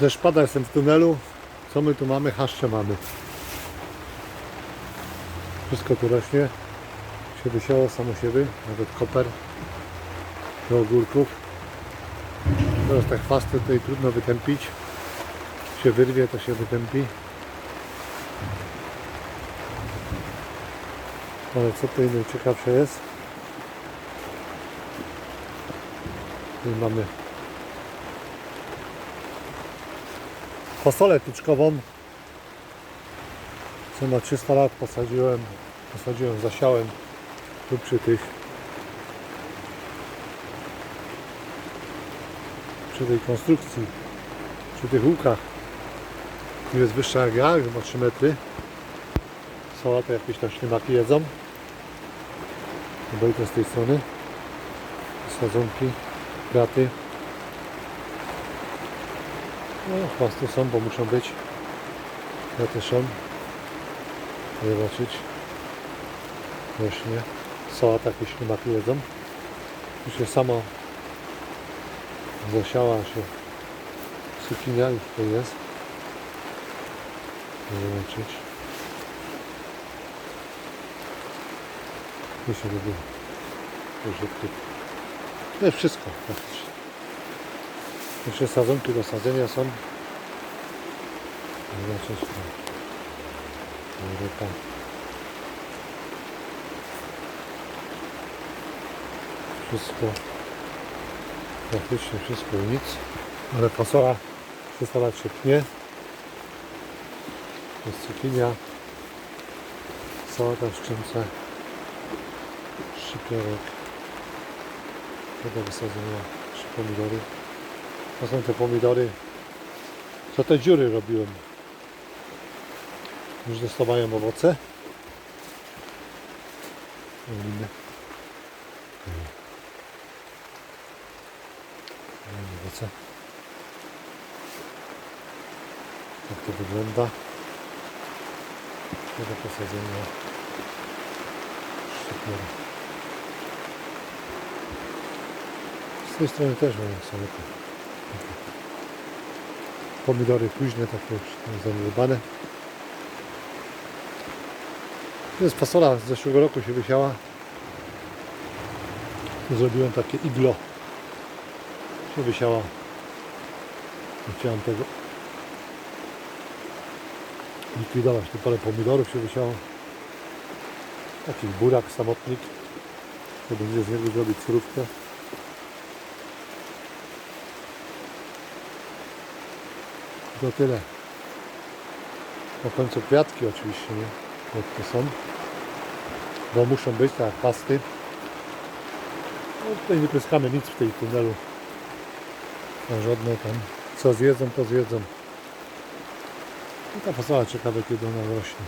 Deszcz pada, jestem w tunelu. Co my tu mamy? Haszcze mamy. Wszystko tu rośnie. Się wysiało samo siebie, nawet koper do ogórków. Teraz tak chwasty tutaj trudno wytępić. Się wyrwie, to się wytępi. Ale co tutaj najciekawsze jest? Tu mamy fasolę tyczkową. Co na 300 lat posadziłem, posadziłem, zasiałem tu przy tych przy tej konstrukcji, przy tych łukach. Tu jest wyższa jak ja, już ma 3 metry. Sałatę jakieś tam ślimaki jedzą. Obejdę z tej strony. Sadzonki, kwiaty. No, chwasty są, bo muszą być. Kwiaty są. Zobaczyć. Rośnie. Sałata jakieś ślimaki jedzą. Tu się samo zasiała się cukinia już tutaj jest. Zobaczyć. Tu się robi użytki. To jest wszystko praktycznie. Jeszcze sadzonki do sadzenia są. Zobaczyć. Europa. Wszystko. Praktycznie wszystko nic. Ale fasola 300 lat się pnie. Jest cukinia. Sałata szczęce. Szykierek. Do wysadzenia. Trzy pomidory. To są te pomidory. Co te dziury robiłem. Już dostawają owoce. Widzimy. Owoce. Jak to wygląda. Do posadzenia. Szczypior. Z tej strony też mają samotę. Pomidory późne, takie już zaniedbane. To jest fasola z zeszłego roku się wysiała. Zrobiłem takie iglo. Się wysiała. Nie chciałem tego likwidować. Tu parę pomidorów się wysiało. Taki burak, samotnik. To będzie z niego zrobić surówkę. To tyle. Na końcu kwiatki oczywiście, nie? Jak to są. Bo muszą być tak pasty. No tutaj nie pryskamy nic w tej tunelu. Żadne tam. Co zjedzą, to zjedzą. I ta fasola ciekawe kiedy ona rośnie.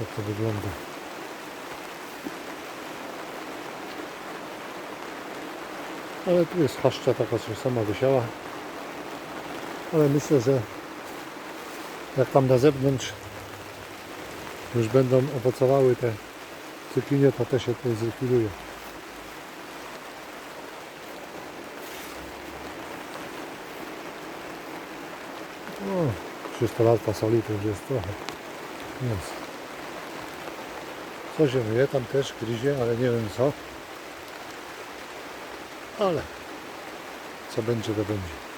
Jak to wygląda. Ale tu jest chaszcza taka, co sama wysiała. Ale myślę, że jak tam na zewnątrz już będą owocowały te cukinie, to też się tutaj zlikwiduje. O, 300 lat fasoli to już jest trochę. Jest. Co się myje, tam też gryzie, ale nie wiem co. Ale co będzie, to będzie.